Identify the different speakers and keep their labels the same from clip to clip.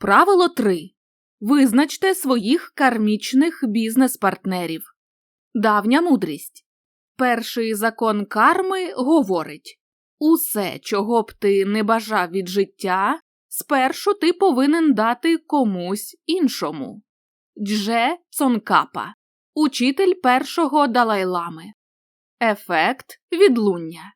Speaker 1: Правило 3. Визначте своїх кармічних бізнес-партнерів. Давня мудрість. Перший закон карми говорить усе, чого б ти не бажав від життя, спершу ти повинен дати комусь іншому. Дже Цонкапа, учитель першого Далайлами. Ефект відлуння.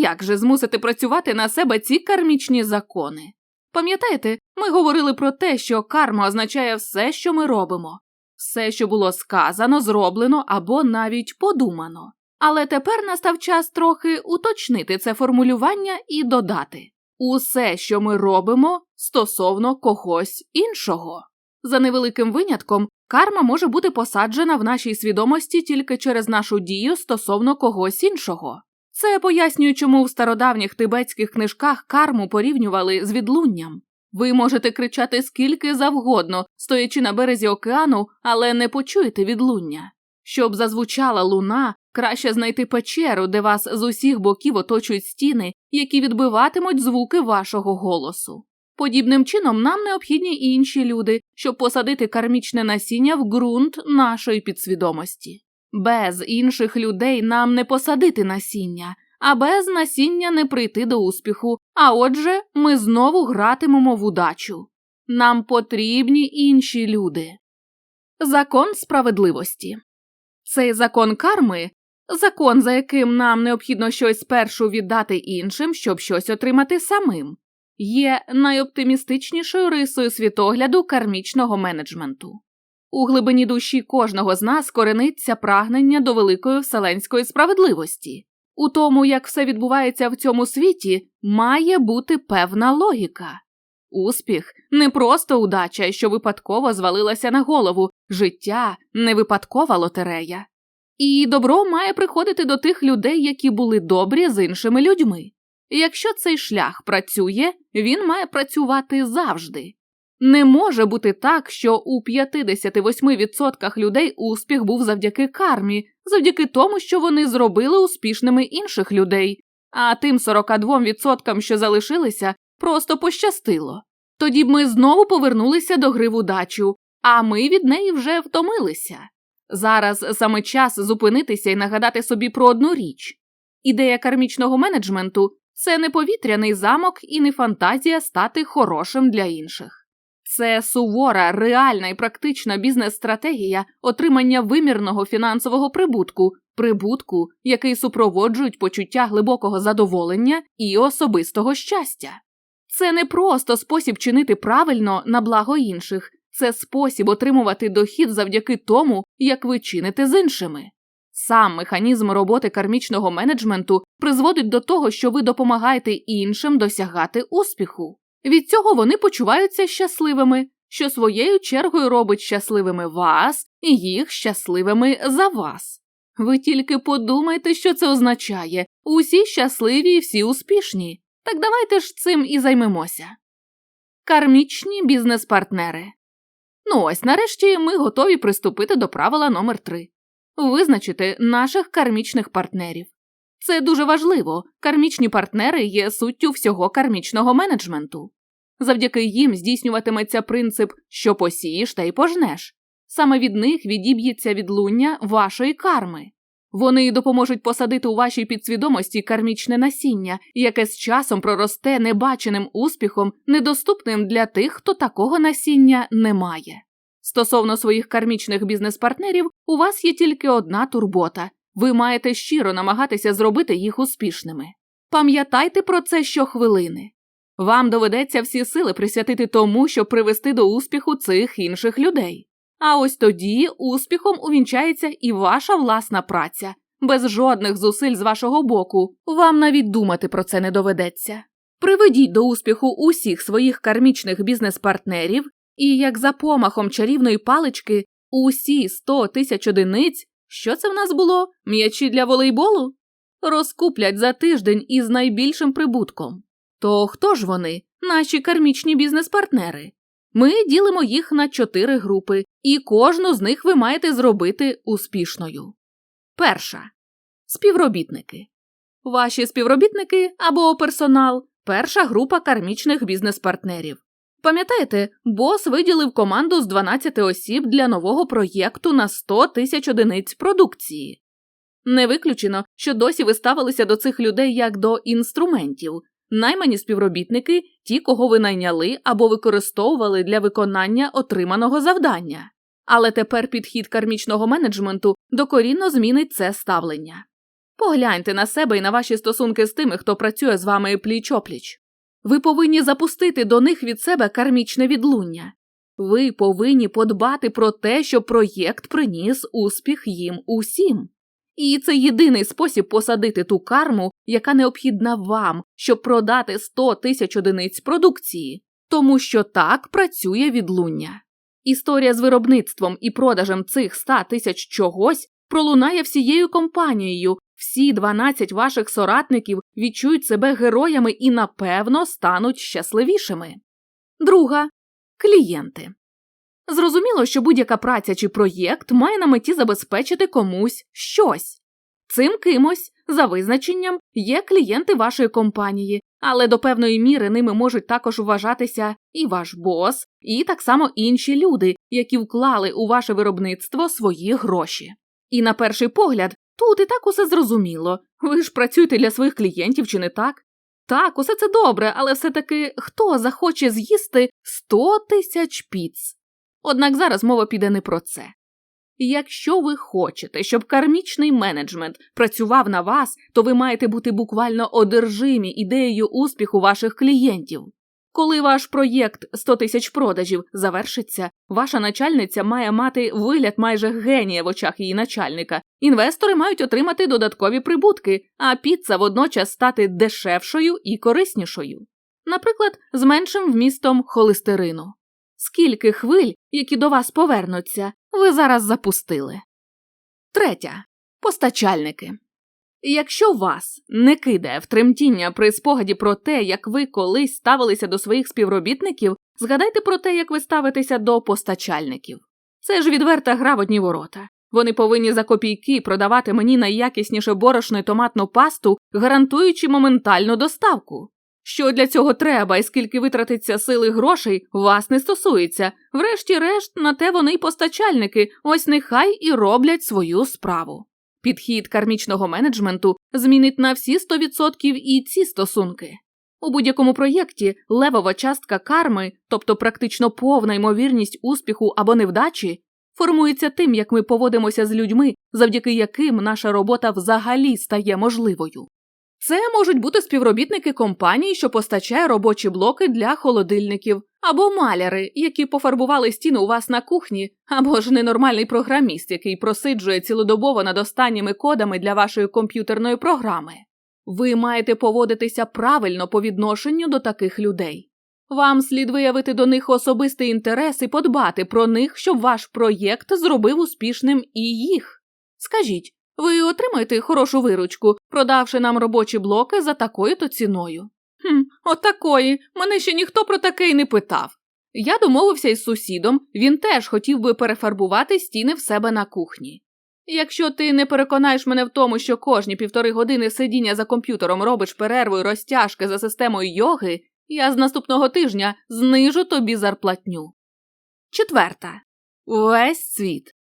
Speaker 1: Як же змусити працювати на себе ці кармічні закони? Пам'ятаєте, ми говорили про те, що карма означає все, що ми робимо, все, що було сказано, зроблено або навіть подумано. Але тепер настав час трохи уточнити це формулювання і додати усе, що ми робимо стосовно когось іншого. За невеликим винятком, карма може бути посаджена в нашій свідомості тільки через нашу дію стосовно когось іншого. Це пояснює, чому в стародавніх тибетських книжках карму порівнювали з відлунням. Ви можете кричати скільки завгодно, стоячи на березі океану, але не почуєте відлуння. Щоб зазвучала луна, краще знайти печеру, де вас з усіх боків оточують стіни, які відбиватимуть звуки вашого голосу. Подібним чином нам необхідні інші люди, щоб посадити кармічне насіння в ґрунт нашої підсвідомості. Без інших людей нам не посадити насіння, а без насіння не прийти до успіху, а отже, ми знову гратимемо в удачу. Нам потрібні інші люди. Закон справедливості цей закон карми закон, за яким нам необхідно щось спершу віддати іншим, щоб щось отримати самим, є найоптимістичнішою рисою світогляду кармічного менеджменту. У глибині душі кожного з нас корениться прагнення до великої вселенської справедливості. У тому, як все відбувається в цьому світі, має бути певна логіка. Успіх не просто удача, що випадково звалилася на голову, життя не випадкова лотерея. І добро має приходити до тих людей, які були добрі з іншими людьми. Якщо цей шлях працює, він має працювати завжди. Не може бути так, що у 58% людей успіх був завдяки кармі, завдяки тому, що вони зробили успішними інших людей, а тим 42%, що залишилися, просто пощастило. Тоді б ми знову повернулися до гри в удачу, а ми від неї вже втомилися. Зараз саме час зупинитися і нагадати собі про одну річ. Ідея кармічного менеджменту це не повітряний замок і не фантазія стати хорошим для інших. Це сувора, реальна і практична бізнес-стратегія отримання вимірного фінансового прибутку, прибутку, який супроводжують почуття глибокого задоволення і особистого щастя. Це не просто спосіб чинити правильно на благо інших, це спосіб отримувати дохід завдяки тому, як ви чините з іншими. Сам механізм роботи кармічного менеджменту призводить до того, що ви допомагаєте іншим досягати успіху. Від цього вони почуваються щасливими, що своєю чергою робить щасливими вас і їх щасливими за вас. Ви тільки подумайте, що це означає усі щасливі і всі успішні. Так давайте ж цим і займемося. Кармічні бізнес-партнери. Ну ось нарешті ми готові приступити до правила номер 3 визначити наших кармічних партнерів. Це дуже важливо. Кармічні партнери є суттю всього кармічного менеджменту. Завдяки їм здійснюватиметься принцип, що посієш та й пожнеш. Саме від них відіб'ється відлуння вашої карми. Вони допоможуть посадити у вашій підсвідомості кармічне насіння, яке з часом проросте небаченим успіхом, недоступним для тих, хто такого насіння не має. Стосовно своїх кармічних бізнес-партнерів, у вас є тільки одна турбота ви маєте щиро намагатися зробити їх успішними. Пам'ятайте про це щохвилини. Вам доведеться всі сили присвятити тому, щоб привести до успіху цих інших людей. А ось тоді успіхом увінчається і ваша власна праця, без жодних зусиль з вашого боку, вам навіть думати про це не доведеться. Приведіть до успіху усіх своїх кармічних бізнес-партнерів, і, як за помахом чарівної палички, усі 100 тисяч одиниць, що це в нас було? М'ячі для волейболу? Розкуплять за тиждень із найбільшим прибутком. То хто ж вони, наші кармічні бізнес-партнери? Ми ділимо їх на чотири групи, і кожну з них ви маєте зробити успішною. Перша співробітники. Ваші співробітники або персонал перша група кармічних бізнес-партнерів. Пам'ятаєте, бос виділив команду з 12 осіб для нового проєкту на 100 тисяч одиниць продукції. Не виключено, що досі ви ставилися до цих людей як до інструментів, наймані співробітники, ті, кого ви найняли або використовували для виконання отриманого завдання. Але тепер підхід кармічного менеджменту докорінно змінить це ставлення. Погляньте на себе і на ваші стосунки з тими, хто працює з вами пліч-опліч. Ви повинні запустити до них від себе кармічне відлуння. Ви повинні подбати про те, щоб проєкт приніс успіх їм усім. І це єдиний спосіб посадити ту карму, яка необхідна вам, щоб продати 100 тисяч одиниць продукції, тому що так працює відлуння. Історія з виробництвом і продажем цих 100 тисяч чогось пролунає всією компанією. Всі 12 ваших соратників відчують себе героями і, напевно, стануть щасливішими. Друга клієнти. Зрозуміло, що будь-яка праця чи проєкт має на меті забезпечити комусь щось. Цим кимось, за визначенням, є клієнти вашої компанії, але до певної міри ними можуть також вважатися і ваш бос, і так само інші люди, які вклали у ваше виробництво свої гроші. І на перший погляд, тут і так усе зрозуміло. Ви ж працюєте для своїх клієнтів, чи не так? Так, усе це добре, але все таки хто захоче з'їсти 100 тисяч піц? Однак зараз мова піде не про це. Якщо ви хочете, щоб кармічний менеджмент працював на вас, то ви маєте бути буквально одержимі ідеєю успіху ваших клієнтів. Коли ваш проєкт 100 тисяч продажів завершиться, ваша начальниця має мати вигляд майже генія в очах її начальника. Інвестори мають отримати додаткові прибутки, а піца водночас стати дешевшою і кориснішою. Наприклад, з меншим вмістом холестерину. Скільки хвиль, які до вас повернуться, ви зараз запустили. Третя. Постачальники. Якщо вас не кидає в тремтіння при спогаді про те, як ви колись ставилися до своїх співробітників, згадайте про те, як ви ставитеся до постачальників. Це ж відверта гра в одні ворота. Вони повинні за копійки продавати мені найякісніше борошно і томатну пасту, гарантуючи моментальну доставку. Що для цього треба і скільки витратиться сили грошей, вас не стосується. Врешті-решт, на те вони й постачальники, ось нехай і роблять свою справу. Підхід кармічного менеджменту змінить на всі 100% і ці стосунки. У будь-якому проєкті левова частка карми, тобто практично повна ймовірність успіху або невдачі, формується тим, як ми поводимося з людьми, завдяки яким наша робота взагалі стає можливою. Це можуть бути співробітники компанії, що постачає робочі блоки для холодильників, або маляри, які пофарбували стіну у вас на кухні, або ж ненормальний програміст, який просиджує цілодобово над останніми кодами для вашої комп'ютерної програми. Ви маєте поводитися правильно по відношенню до таких людей. Вам слід виявити до них особистий інтерес і подбати про них, щоб ваш проєкт зробив успішним і їх. Скажіть, ви отримаєте хорошу виручку, продавши нам робочі блоки за такою-то ціною. Хм, отакої. Мене ще ніхто про таке й не питав. Я домовився із сусідом, він теж хотів би перефарбувати стіни в себе на кухні. Якщо ти не переконаєш мене в тому, що кожні півтори години сидіння за комп'ютером робиш перерву і розтяжки за системою йоги, я з наступного тижня знижу тобі зарплатню. Четверта. Весь світ.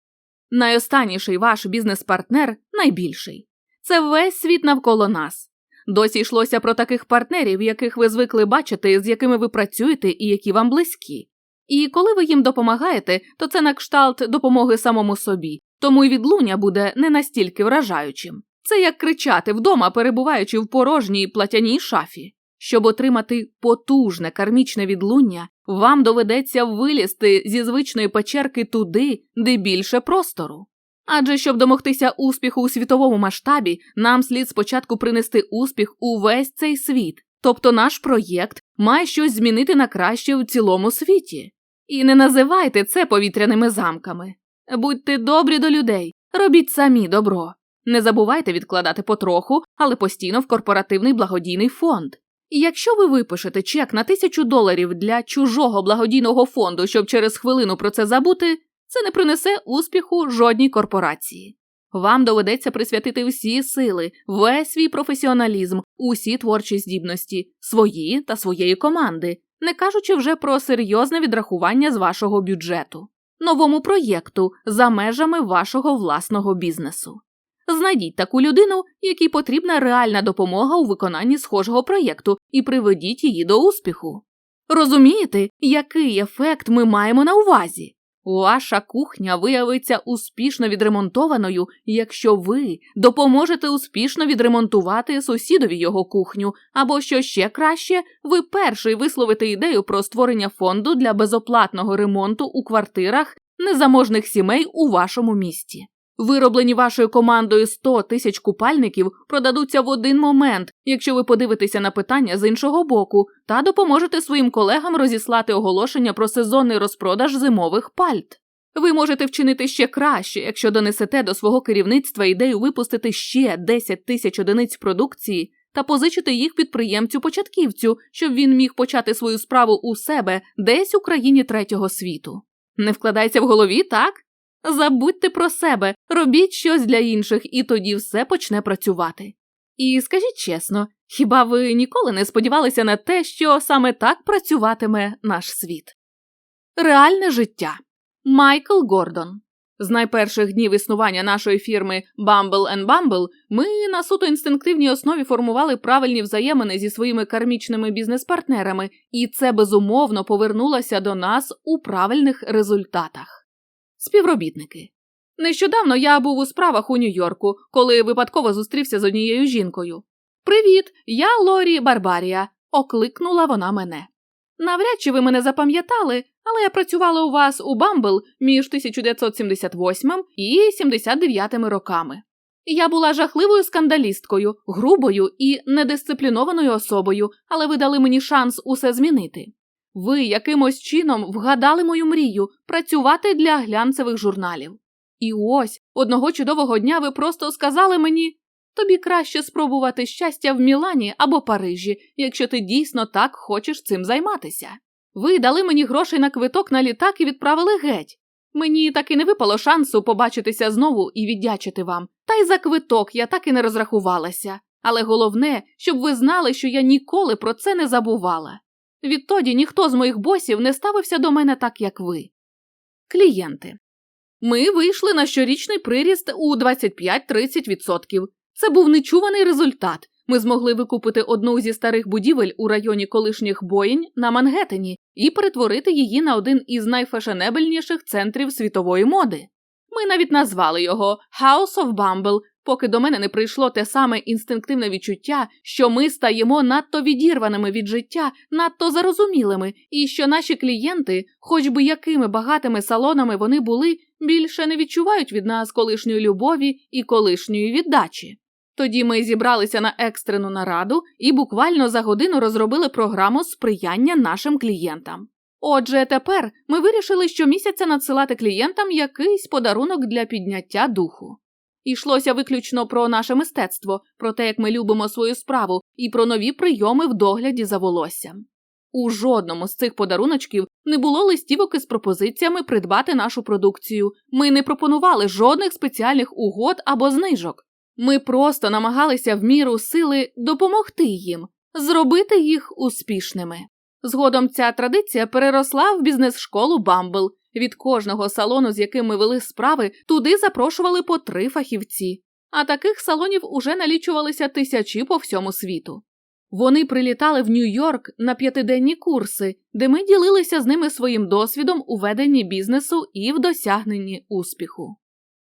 Speaker 1: Найостанніший ваш бізнес-партнер найбільший. Це весь світ навколо нас. Досі йшлося про таких партнерів, яких ви звикли бачити, з якими ви працюєте і які вам близькі. І коли ви їм допомагаєте, то це на кшталт допомоги самому собі, тому й відлуння буде не настільки вражаючим. Це як кричати вдома, перебуваючи в порожній платяній шафі. Щоб отримати потужне кармічне відлуння, вам доведеться вилізти зі звичної печерки туди, де більше простору. Адже щоб домогтися успіху у світовому масштабі, нам слід спочатку принести успіх у весь цей світ, тобто наш проєкт має щось змінити на краще в цілому світі. І не називайте це повітряними замками. Будьте добрі до людей, робіть самі добро. Не забувайте відкладати потроху, але постійно в корпоративний благодійний фонд. І якщо ви випишете чек на тисячу доларів для чужого благодійного фонду, щоб через хвилину про це забути, це не принесе успіху жодній корпорації. Вам доведеться присвятити всі сили, весь свій професіоналізм, усі творчі здібності, свої та своєї команди, не кажучи вже про серйозне відрахування з вашого бюджету, новому проєкту за межами вашого власного бізнесу. Знайдіть таку людину, якій потрібна реальна допомога у виконанні схожого проєкту, і приведіть її до успіху. Розумієте, який ефект ми маємо на увазі? Ваша кухня виявиться успішно відремонтованою, якщо ви допоможете успішно відремонтувати сусідові його кухню, або що ще краще, ви перший висловите ідею про створення фонду для безоплатного ремонту у квартирах незаможних сімей у вашому місті. Вироблені вашою командою 100 тисяч купальників продадуться в один момент, якщо ви подивитеся на питання з іншого боку, та допоможете своїм колегам розіслати оголошення про сезонний розпродаж зимових пальт. Ви можете вчинити ще краще, якщо донесете до свого керівництва ідею випустити ще 10 тисяч одиниць продукції та позичити їх підприємцю-початківцю, щоб він міг почати свою справу у себе десь у країні третього світу. Не вкладається в голові, так? Забудьте про себе, робіть щось для інших, і тоді все почне працювати. І скажіть чесно, хіба ви ніколи не сподівалися на те, що саме так працюватиме наш світ? Реальне життя Майкл Гордон з найперших днів існування нашої фірми Bumble Bumble ми на суто інстинктивній основі формували правильні взаємини зі своїми кармічними бізнес-партнерами, і це безумовно повернулося до нас у правильних результатах. Співробітники. Нещодавно я був у справах у Нью-Йорку, коли випадково зустрівся з однією жінкою. Привіт, я Лорі Барбарія, окликнула вона мене. Навряд чи ви мене запам'ятали, але я працювала у вас у Бамбл між 1978 і 79 роками. Я була жахливою скандалісткою, грубою і недисциплінованою особою, але ви дали мені шанс усе змінити. Ви якимось чином вгадали мою мрію працювати для глянцевих журналів. І ось одного чудового дня ви просто сказали мені тобі краще спробувати щастя в Мілані або Парижі, якщо ти дійсно так хочеш цим займатися. Ви дали мені грошей на квиток на літак і відправили геть. Мені так і не випало шансу побачитися знову і віддячити вам, та й за квиток я так і не розрахувалася. Але головне, щоб ви знали, що я ніколи про це не забувала. Відтоді ніхто з моїх босів не ставився до мене так, як ви. Клієнти. Ми вийшли на щорічний приріст у 25-30%. Це був нечуваний результат. Ми змогли викупити одну зі старих будівель у районі колишніх боїнь на Мангеттені і перетворити її на один із найфешенебельніших центрів світової моди. Ми навіть назвали його House of Bumble поки до мене не прийшло те саме інстинктивне відчуття, що ми стаємо надто відірваними від життя, надто зарозумілими, і що наші клієнти, хоч би якими багатими салонами вони були, більше не відчувають від нас колишньої любові і колишньої віддачі. Тоді ми зібралися на екстрену нараду і буквально за годину розробили програму сприяння нашим клієнтам. Отже, тепер ми вирішили щомісяця надсилати клієнтам якийсь подарунок для підняття духу. Ішлося виключно про наше мистецтво, про те, як ми любимо свою справу, і про нові прийоми в догляді за волоссям. У жодному з цих подаруночків не було листівок із пропозиціями придбати нашу продукцію. Ми не пропонували жодних спеціальних угод або знижок. Ми просто намагалися в міру сили допомогти їм, зробити їх успішними. Згодом ця традиція переросла в бізнес-школу Бамбл, від кожного салону, з яким ми вели справи, туди запрошували по три фахівці, а таких салонів уже налічувалися тисячі по всьому світу. Вони прилітали в Нью-Йорк на п'ятиденні курси, де ми ділилися з ними своїм досвідом у веденні бізнесу і в досягненні успіху.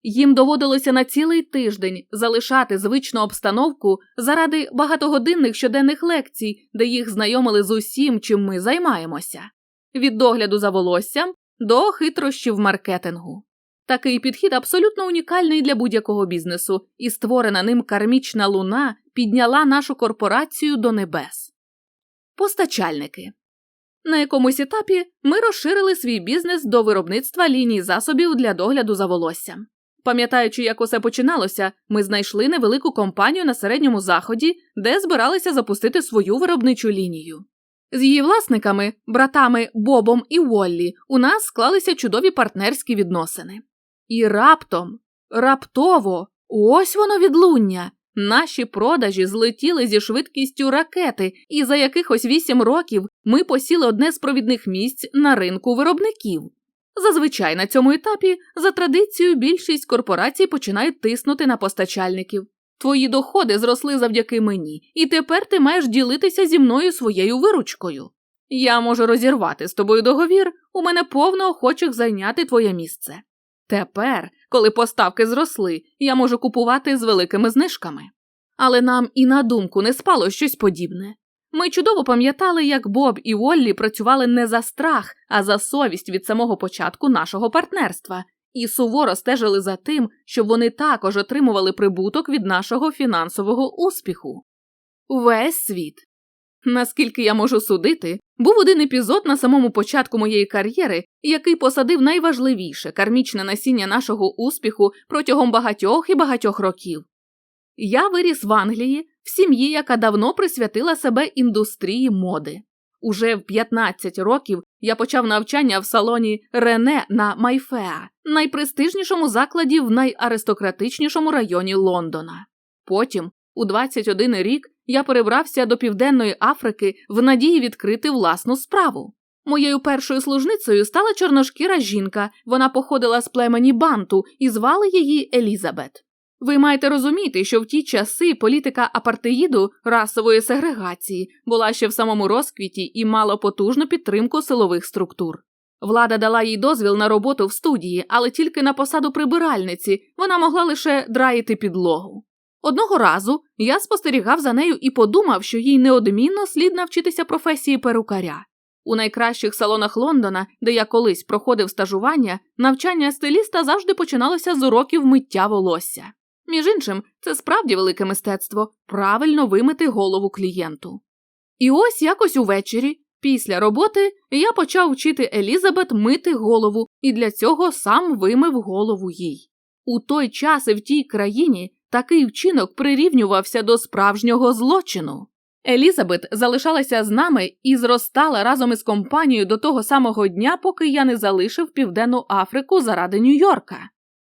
Speaker 1: Їм доводилося на цілий тиждень залишати звичну обстановку заради багатогодинних щоденних лекцій, де їх знайомили з усім, чим ми займаємося. Від догляду за волоссям до хитрощів маркетингу. Такий підхід абсолютно унікальний для будь-якого бізнесу, і створена ним кармічна луна підняла нашу корпорацію до небес. Постачальники на якомусь етапі ми розширили свій бізнес до виробництва ліній засобів для догляду за волоссям. Пам'ятаючи, як усе починалося, ми знайшли невелику компанію на середньому заході, де збиралися запустити свою виробничу лінію. З її власниками, братами Бобом і Воллі, у нас склалися чудові партнерські відносини. І раптом, раптово, ось воно відлуння. Наші продажі злетіли зі швидкістю ракети, і за якихось вісім років ми посіли одне з провідних місць на ринку виробників. Зазвичай на цьому етапі, за традицією, більшість корпорацій починають тиснути на постачальників. Твої доходи зросли завдяки мені, і тепер ти маєш ділитися зі мною своєю виручкою. Я можу розірвати з тобою договір, у мене повно охочих зайняти твоє місце. Тепер, коли поставки зросли, я можу купувати з великими знижками. Але нам і на думку не спало щось подібне. Ми чудово пам'ятали, як Боб і Воллі працювали не за страх, а за совість від самого початку нашого партнерства, і суворо стежили за тим, щоб вони також отримували прибуток від нашого фінансового успіху. Весь світ. Наскільки я можу судити, був один епізод на самому початку моєї кар'єри, який посадив найважливіше кармічне насіння нашого успіху протягом багатьох і багатьох років. Я виріс в Англії в сім'ї, яка давно присвятила себе індустрії моди. Уже в 15 років я почав навчання в салоні Рене на Майфеа, найпрестижнішому закладі в найаристократичнішому районі Лондона. Потім, у 21 рік, я перебрався до Південної Африки в надії відкрити власну справу. Моєю першою служницею стала чорношкіра жінка, вона походила з племені Банту і звали її Елізабет. Ви маєте розуміти, що в ті часи політика апартеїду расової сегрегації була ще в самому розквіті і мала потужну підтримку силових структур. Влада дала їй дозвіл на роботу в студії, але тільки на посаду прибиральниці вона могла лише драїти підлогу. Одного разу я спостерігав за нею і подумав, що їй неодмінно слід навчитися професії перукаря. У найкращих салонах Лондона, де я колись проходив стажування, навчання стиліста завжди починалося з уроків миття волосся. Між іншим, це справді велике мистецтво правильно вимити голову клієнту. І ось якось увечері, після роботи, я почав вчити Елізабет мити голову і для цього сам вимив голову їй. У той час і в тій країні такий вчинок прирівнювався до справжнього злочину. Елізабет залишалася з нами і зростала разом із компанією до того самого дня, поки я не залишив Південну Африку заради Нью-Йорка.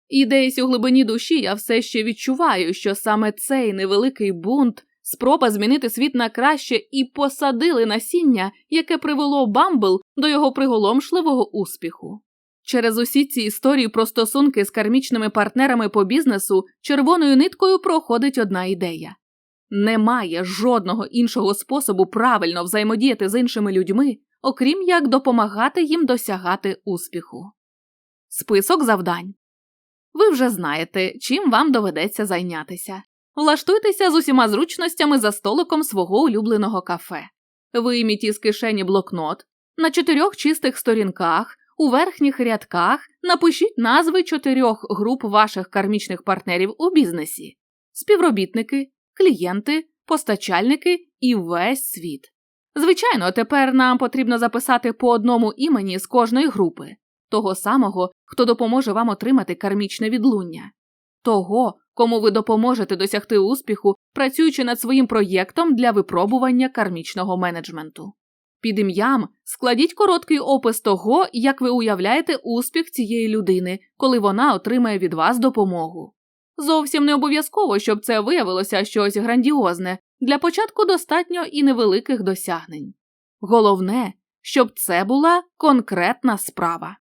Speaker 1: І десь у глибині душі я все ще відчуваю, що саме цей невеликий бунт, спроба змінити світ на краще і посадили насіння, яке привело Бамбл до його приголомшливого успіху. Через усі ці історії про стосунки з кармічними партнерами по бізнесу червоною ниткою проходить одна ідея. Немає жодного іншого способу правильно взаємодіяти з іншими людьми, окрім як допомагати їм досягати успіху. Список завдань. Ви вже знаєте, чим вам доведеться зайнятися. Влаштуйтеся з усіма зручностями за столиком свого улюбленого кафе. Вийміть із кишені блокнот, на чотирьох чистих сторінках, у верхніх рядках напишіть назви чотирьох груп ваших кармічних партнерів у бізнесі: співробітники, клієнти, постачальники і весь світ. Звичайно, тепер нам потрібно записати по одному імені з кожної групи того самого, хто допоможе вам отримати кармічне відлуння, того, кому ви допоможете досягти успіху, працюючи над своїм проєктом для випробування кармічного менеджменту. Під ім'ям складіть короткий опис того, як ви уявляєте успіх цієї людини, коли вона отримає від вас допомогу. Зовсім не обов'язково, щоб це виявилося щось грандіозне, для початку достатньо і невеликих досягнень. Головне, щоб це була конкретна справа.